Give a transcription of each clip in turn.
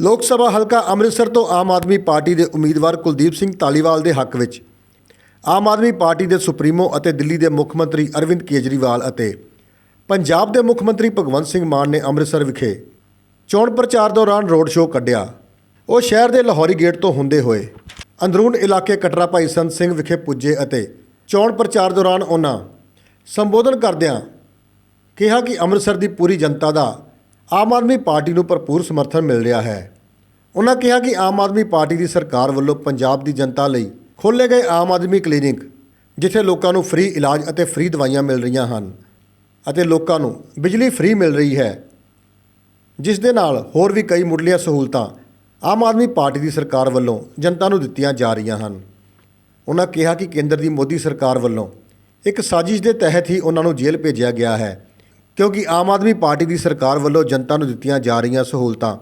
ਲੋਕ ਸਭਾ ਹਲਕਾ ਅੰਮ੍ਰਿਤਸਰ ਤੋਂ ਆਮ ਆਦਮੀ ਪਾਰਟੀ ਦੇ ਉਮੀਦਵਾਰ ਕੁਲਦੀਪ ਸਿੰਘ ਤਾਲੀਵਾਲ ਦੇ ਹੱਕ ਵਿੱਚ। ਆਮ ਆਦਮੀ ਪਾਰਟੀ ਦੇ ਸੁਪਰੀਮੋ ਅਤੇ ਦਿੱਲੀ ਦੇ ਮੁੱਖ ਮੰਤਰੀ ਅਰਵਿੰਦ ਕੇਜਰੀਵਾਲ ਅਤੇ ਪੰਜਾਬ ਦੇ ਮੁੱਖ ਮੰਤਰੀ ਭਗਵੰਤ ਸਿੰਘ ਮਾਨ ਨੇ ਅੰਮ੍ਰਿਤਸਰ ਵਿਖੇ ਚੋਣ ਪ੍ਰਚਾਰ ਦੌਰਾਨ ਰੋਡ ਸ਼ੋਅ ਕੱਢਿਆ। ਉਹ ਸ਼ਹਿਰ ਦੇ ਲਾਹੌਰੀ ਗੇਟ ਤੋਂ ਹੁੰਦੇ ਹੋਏ ਅੰਦਰੂਨ ਇਲਾਕੇ ਕਟਰਾ ਭਾਈ ਸੰਤ ਸਿੰਘ ਵਿਖੇ ਪੁੱਜੇ ਅਤੇ ਚੋਣ ਪ੍ਰਚਾਰ ਦੌਰਾਨ ਉਹਨਾਂ ਸੰਬੋਧਨ ਕਰਦਿਆਂ ਕਿਹਾ ਕਿ ਅੰਮ੍ਰਿਤਸਰ ਦੀ ਪੂਰੀ ਜਨਤਾ ਦਾ ਆਮ ਆਦਮੀ ਪਾਰਟੀ ਨੂੰ ਭਰਪੂਰ ਸਮਰਥਨ ਮਿਲ ਰਿਹਾ ਹੈ। ਉਹਨਾਂ ਕਿਹਾ ਕਿ ਆਮ ਆਦਮੀ ਪਾਰਟੀ ਦੀ ਸਰਕਾਰ ਵੱਲੋਂ ਪੰਜਾਬ ਦੀ ਜਨਤਾ ਲਈ ਖੋਲ੍ਹੇ ਗਏ ਆਮ ਆਦਮੀ ਕਲੀਨਿਕ, ਜਿੱਥੇ ਲੋਕਾਂ ਨੂੰ ਫ੍ਰੀ ਇਲਾਜ ਅਤੇ ਫ੍ਰੀ ਦਵਾਈਆਂ ਮਿਲ ਰਹੀਆਂ ਹਨ ਅਤੇ ਲੋਕਾਂ ਨੂੰ ਬਿਜਲੀ ਫ੍ਰੀ ਮਿਲ ਰਹੀ ਹੈ। ਜਿਸ ਦੇ ਨਾਲ ਹੋਰ ਵੀ ਕਈ ਮੁੱਢਲੀਆਂ ਸਹੂਲਤਾਂ ਆਮ ਆਦਮੀ ਪਾਰਟੀ ਦੀ ਸਰਕਾਰ ਵੱਲੋਂ ਜਨਤਾ ਨੂੰ ਦਿੱਤੀਆਂ ਜਾ ਰਹੀਆਂ ਹਨ। ਉਹਨਾਂ ਕਿਹਾ ਕਿ ਕੇਂਦਰ ਦੀ ਮੋਦੀ ਸਰਕਾਰ ਵੱਲੋਂ ਇੱਕ ਸਾਜ਼ਿਸ਼ ਦੇ ਤਹਿਤ ਹੀ ਉਹਨਾਂ ਨੂੰ ਜੇਲ੍ਹ ਭੇਜਿਆ ਗਿਆ ਹੈ, ਕਿਉਂਕਿ ਆਮ ਆਦਮੀ ਪਾਰਟੀ ਦੀ ਸਰਕਾਰ ਵੱਲੋਂ ਜਨਤਾ ਨੂੰ ਦਿੱਤੀਆਂ ਜਾ ਰਹੀਆਂ ਸਹੂਲਤਾਂ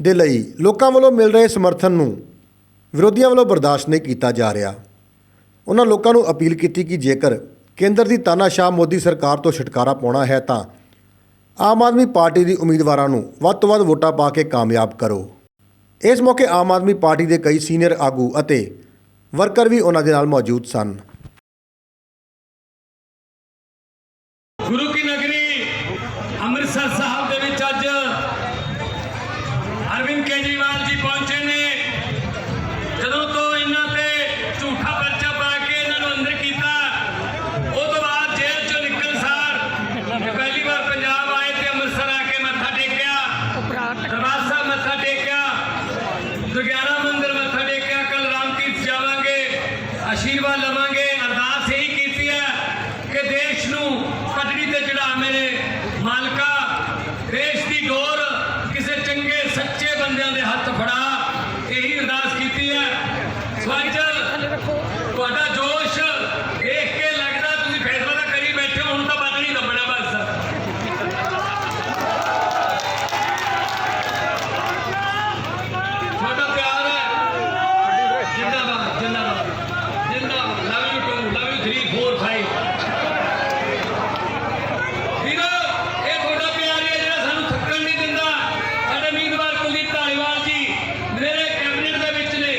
ਦੇ ਲਈ ਲੋਕਾਂ ਵੱਲੋਂ ਮਿਲ ਰਹੇ ਸਮਰਥਨ ਨੂੰ ਵਿਰੋਧੀਆਂ ਵੱਲੋਂ ਬਰਦਾਸ਼ਤ ਨਹੀਂ ਕੀਤਾ ਜਾ ਰਿਹਾ। ਉਹਨਾਂ ਲੋਕਾਂ ਨੂੰ ਅਪੀਲ ਕੀਤੀ ਕਿ ਜੇਕਰ ਕੇਂਦਰ ਦੀ ਤਾਨਾਸ਼ਾਹ ਮੋਦੀ ਸਰਕਾਰ ਤੋਂ ਛੁਟਕਾਰਾ ਪਾਉਣਾ ਹੈ ਤਾਂ ਆਮ ਆਦਮੀ ਪਾਰਟੀ ਦੀ ਉਮੀਦਵਾਰਾਂ ਨੂੰ ਵੱਧ ਤੋਂ ਵੱਧ ਵੋਟਾਂ ਪਾ ਕੇ ਕਾਮਯਾਬ ਕਰੋ। ਇਸ ਮੌਕੇ ਆਮ ਆਦਮੀ ਪਾਰਟੀ ਦੇ ਕਈ ਸੀਨੀਅਰ ਆਗੂ ਅਤੇ ਵਰਕਰ ਵੀ ਉਹਨਾਂ ਦੇ ਨਾਲ ਮੌਜੂਦ ਸਨ। ਗੁਰੂ ਕੀ ਨਗਰੀ ਅੰਮ੍ਰਿਤਸਰ ਸਾਹਿਬ ਦੇ ਵਿੱਚ ਅੱਜ ਅਰਵਿੰਦ ਕੇਜਰੀਵਾਲ ਜੀ ਪਹੁੰਚੇ ਨੇ ਜਦੋਂ ਤੋਂ ਇਹਨਾਂ ਤੇ ਝੂਠਾ ਪਰਚਾ ਪਾ ਕੇ ਇਹਨਾਂ ਨੂੰ ਅੰਦਰ ਕੀਤਾ ਉਹ ਤੋਂ ਬਾਅਦ ਜੇਲ੍ਹ ਚੋਂ ਨਿਕਲ ਸਾਰ ਇਹ ਪਹਿਲੀ ਵਾਰ ਪੰਜਾਬ ਆਏ ਤੇ ਅੰਮ੍ਰਿਤਸਰ ਆ ਕੇ ਮੱਥਾ ਟੇਕਿਆ ਦਰਬਾਰ ਸਾਹਿਬ ਮੱਥਾ ਟੇਕਿਆ ਦੁਰਗਿਆਨਾ ਮੰਦਿਰ ਮੱਥਾ ਟੇਕਿਆ ਕੱਲ ਰਾਮ ਤੀਰਥ ਜਾਵਾਂਗੇ ਆਸ਼ੀਰਵਾਦ ਲਵਾਂਗੇ ਅਰਦਾਸ ਇਹੀ ਕੀਤੀ ਹੈ ਕਿ ਦੇਸ਼ ਨੂੰ ਪਟੜੀ ਤੇ ਚੜਾ ਮੇਰੇ ਮਾਲਕਾ ਦੇਸ਼ ਦੀ ਡੋਰ ਕਿਸੇ ਚੰਗੇ ਸੱਚੇ ਬੰਦਿਆਂ ਦੇ ਹੱਥ ਫੜਾ ਇਹੀ ਅਰਦਾਸ ਕੀਤੀ ਹੈ ਸਵਾਜਲ ਤੁਹਾਡਾ ਜੋਸ਼ ਦੇਖ ਕੇ ਲੱਗਦਾ ਤੁਸੀਂ ਫੈਸਲਾ ਤਾਂ ਕਰੀ ਬੈਠੇ ਹੋ ਹੁਣ ਤਾਂ ਬੰਨ ਨਹੀਂ ਦੱਬਣਾ ਬਸ ਤੁਹਾਡਾ ਪਿਆਰ ਹੈ ਜਿੰਦਾਬਾਦ ਜਿੰਦਾਬਾਦ ਜਿੰਦਾਬਾਦ love you too love you 3 4 5 ਵੀਰੋ ਇਹ ਤੁਹਾਡਾ ਪਿਆਰ ਹੈ ਜਿਹੜਾ ਸਾਨੂੰ ਥੱਕਣ ਨਹੀਂ ਦਿੰਦਾ ਸਾਡੇ ਉਮੀਦਵਾਰ ਕੁਲਦੀਪ ਧਾਲੀਵਾਲ ਜੀ ਮੇਰੇ ਕੈਬਨਿਟ ਦੇ ਵਿੱਚ ਨੇ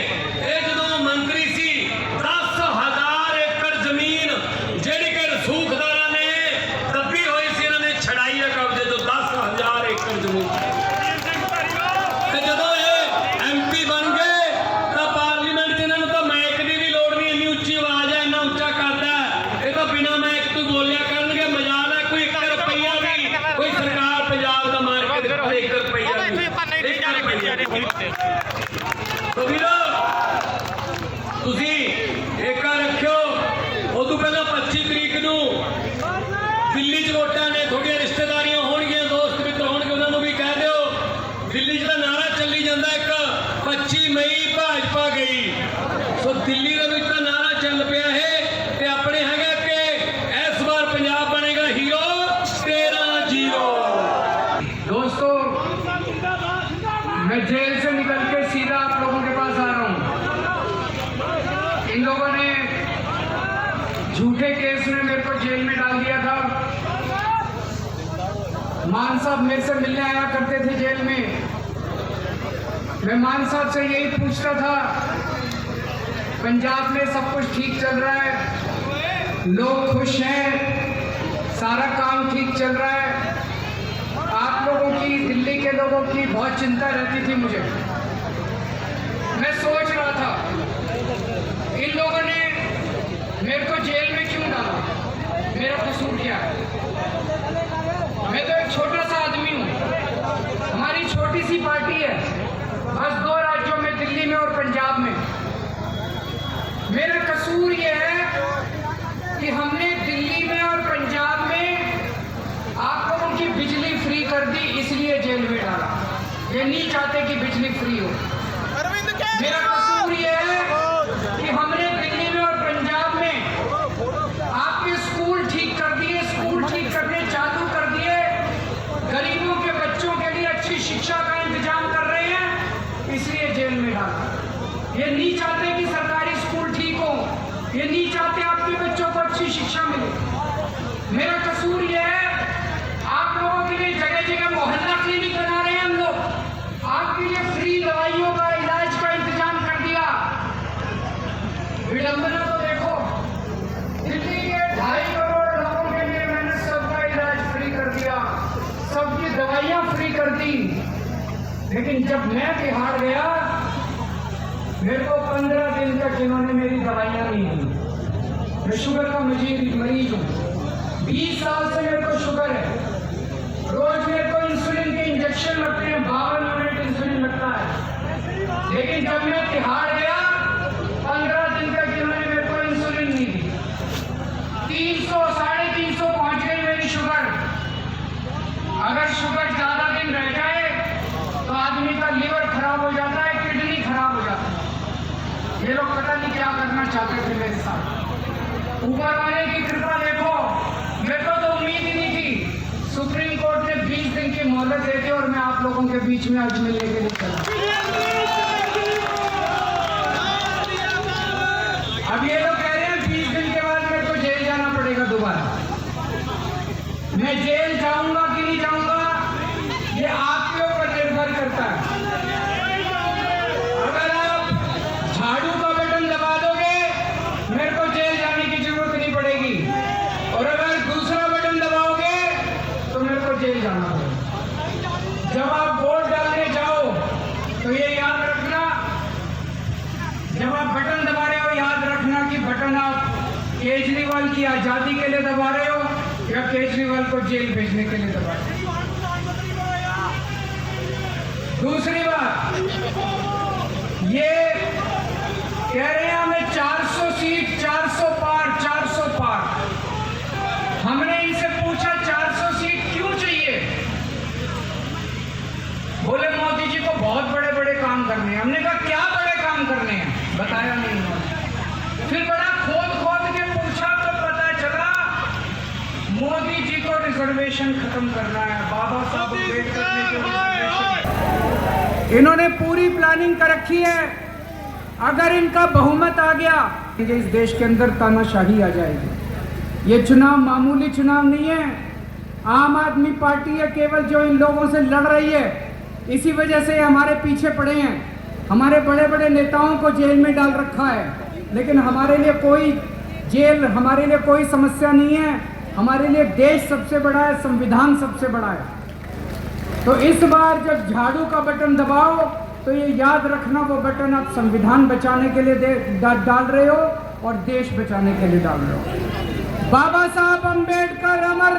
ਇਹ ਜਦੋਂ ਮੰਤਰੀ ਸੀ 10000 ਏਕੜ ਜ਼ਮੀਨ ਜਿਹੜੀ ਕਿ ਰਸੂਖਦਾਰਾਂ ਨੇ ਦੱਬੀ ਹੋਈ ਸੀ ਇਹਨਾਂ ਨੇ ਛੜਾਈ ਹੈ ਕਬਜ਼ੇ ਤੋਂ 10000 ਏਕੜ ਜ਼ਮੀਨ ਤੇ ਜਦੋਂ ਇਹ ਐਮਪੀ ਬਣ ਗਏ ਤਾਂ ਪਾਰਲੀਮੈਂਟ 'ਚ ਇਹਨਾਂ ਨੂੰ ਤਾਂ ਮਾਈਕ ਦੀ ਵੀ ਲੋੜ ਨਹੀਂ ਇੰਨੀ ਉੱਚੀ ਆਵਾਜ਼ ਹੈ ਇੰਨਾ ਉੱਚਾ ਕਰਦਾ ਹੈ। ਇਹ ਤਾਂ ਬਿਨਾ ਮਾਈਕ ਤੋਂ ਬੋਲਿਆ ਕਰਨਗੇ ਮਜ਼ਾਲ ਹੈ ਕੋਈ 1 ਰੁਪਈਆ ਵੀ ਕੋਈ ਸਰਕਾਰ ਪੰਜਾਬ ਦਾ ਮਾਰ ਕੇ ਦੇ 1 ਰੁਪਈਆ ਵੀ ਇੱਕ ਰੁਪਈਆ ਨਹੀਂ। ਤੋ ਵੀਰੋ ਤੁਸੀਂ ਏਕਾ ਰੱਖਿਓ। ਉਹ ਤੋਂ ਪਹਿਲਾਂ 25 ਤਰੀਕ ਨੂੰ ਦਿੱਲੀ 'ਚ ਵੋਟਾਂ ਨੇ, ਤੁਹਾਡੀਆਂ ਰਿਸ਼ਤੇਦਾਰੀਆਂ ਹੋਣਗੀਆਂ, ਦੋਸਤ ਮਿੱਤਰ ਹੋਣਗੇ, ਉਹਨਾਂ ਨੂੰ ਵੀ ਕਹਿ ਦਿਓ। ਦਿੱਲੀ 'ਚ ਤਾਂ ਨਾਰਾ ਚੱਲੀ ਜਾਂਦਾ ਇੱਕ 25 ਮਈ ਭਾਜਪਾ ਗਈ। ਸੋ ਦਿੱਲੀ ਦੇ ਵਿੱਚ ਤਾਂ ਨਾਰਾ ਚੱਲ ਪਿਆ ਹੈ ਤੇ ਆਪਣੇ ਹੈਗਾ ਕਿ ਇਸ ਵਾਰ ਪੰਜਾਬ ਬਣੇਗਾ ਹੀਰੋ 13 ਜੀਰੋ। ਦੋਸਤੋ मैं जेल से निकल के सीधा आप लोगों के पास आ रहा हूँ। इन लोगों ने झूठे केस में मेरे को जेल में डाल दिया था। मान साहब मेरे से मिलने आया करते थे जेल में। मैं मान साहब से यही पूछता था, पंजाब में सब कुछ ठीक चल रहा है? लोग खुश हैं, सारा काम ठीक चल रहा है? आप लोगों की, दिल्ली के लोगों की बहुत चिंता रहती थी मुझे। मैं सोच रहा था, इन लोगों ने मेरे को जेल में क्यों डाला? मेरा कसूर क्या है? मैं तो एक छोटा सा आदमी हूँ। हमारी छोटी सी पार्टी है। बस दो राज्यों में, दिल्ली में और पंजाब में। मेरा कसूर ये है कि हमने दिल्ली में और पंजाब में आप लोगों की बिजली फ्री कर दी इसलिए जेल में डाला ये नहीं चाहते कि बिजली फ्री हो। मेरा कसूर ये है कि हमने दिल्ली में और पंजाब में आपके स्कूल ठीक कर दिए स्कूल ठीक करने चालू कर दिए। गरीबों के बच्चों के लिए अच्छी शिक्षा का इंतज़ाम कर रहे हैं इसलिए जेल में डाला ये नहीं चाहते कि सरकारी स्कूल ठीक हो। ये नहीं चाहते आपके बच्चों को अच्छी शिक्षा मिले। मेरा कसूर ये है आप लोगों के लिए जगह जगह मोहल्ला क्लिनिक बना आपके लिए फ्री दवाइयों का इलाज का इंतज़ाम कर दिया। विडंबना तो देखो। दिल्ली के ढाई करोड़ लोगों के लिए मैंने सबका इलाज फ्री कर दिया। सबकी दवाइयाँ फ्री कर दी। लेकिन जब मैं बिहार गया, मेरे को पंद्रह दिन तक इन्होंने मेरी दवाइयाँ नहीं दी। मैं शुगर का मजीद मरीज़ हूँ। बीस साल से मेरे को शुगर है। रोज मेरे को इंसुलिन लेकिन जब मैं तिहाड़ गया, पंद्रह दिन तक इन्होंने मेरे को इंसुलिन नहीं दी, तीन सौ, साढ़े तीन सौ पहुँच गई मेरी शुगर अगर शुगर ज़्यादा दिन रह जाए तो आदमी का लीवर खराब हो जाता है किडनी खराब हो जाता है। ये लोग पता नहीं क्या करना चाहते थे मेरे साथ। ऊपर वाले की कृपा देखो, मेरे को तो उम्मीद ही नहीं थी। सुप्रीम कोर्ट ने 20 दिन की मोहलत दे दी और मैं आप लोगों के बीच में आज मिलने के लिए अब ये लोग कह रहे हैं 20 दिन के बाद मेरे को जेल जाना पड़ेगा दोबारा। मैं जेल जाऊँगा कि नहीं जाऊँगा ये आपके ऊपर निर्भर करता है अगर आप झाड़ू का बटन दबा दोगे मेरे को जेल जाने की ज़रूरत नहीं पड़ेगी और अगर दूसरा बटन दबाओगे तो मेरे को जेल जाना पड़ेगा जब आप वोट डालने जाओ तो ये याद रखना जब आप बटन दबा रहे हो याद रखना कि बटन आप केजरीवाल की आज़ादी के लिए दबा रहे हो या केजरीवाल को जेल भेजने के लिए दबा रहे हो? दूसरी बात, ये कह रहे हैं हमें 400 सीट 400 पार 400 पार हमने इनसे पूछा 400 सीट क्यों चाहिए बोले मोदी जी को बहुत बड़े बड़े काम करने हैं हमने कहा क्या बड़े काम करने हैं बताया नहीं उन्होंने फिर बड़ा खोद खोद के पूछा तो पता चला मोदी जी को रिजर्वेशन खत्म करना है बाबा साहब अंबेडकर ने जो इन्होंने पूरी प्लानिंग कर रखी है। अगर इनका बहुमत आ गया ये इस देश के अंदर तानाशाही आ जाएगी। ये चुनाव मामूली चुनाव नहीं है। आम आदमी पार्टी है केवल जो इन लोगों से लड़ रही है इसी वजह से हमारे पीछे पड़े हैं। हमारे बड़े बड़े नेताओं को जेल में डाल रखा है। लेकिन हमारे लिए कोई जेल हमारे लिए कोई समस्या नहीं है। हमारे लिए देश सबसे बड़ा है, संविधान सबसे बड़ा है। तो इस बार जब झाड़ू का बटन दबाओ तो ये याद रखना वो बटन आप संविधान बचाने के लिए डाल रहे हो और देश बचाने के लिए डाल रहे हो। बाबा साहब अंबेडकर अमर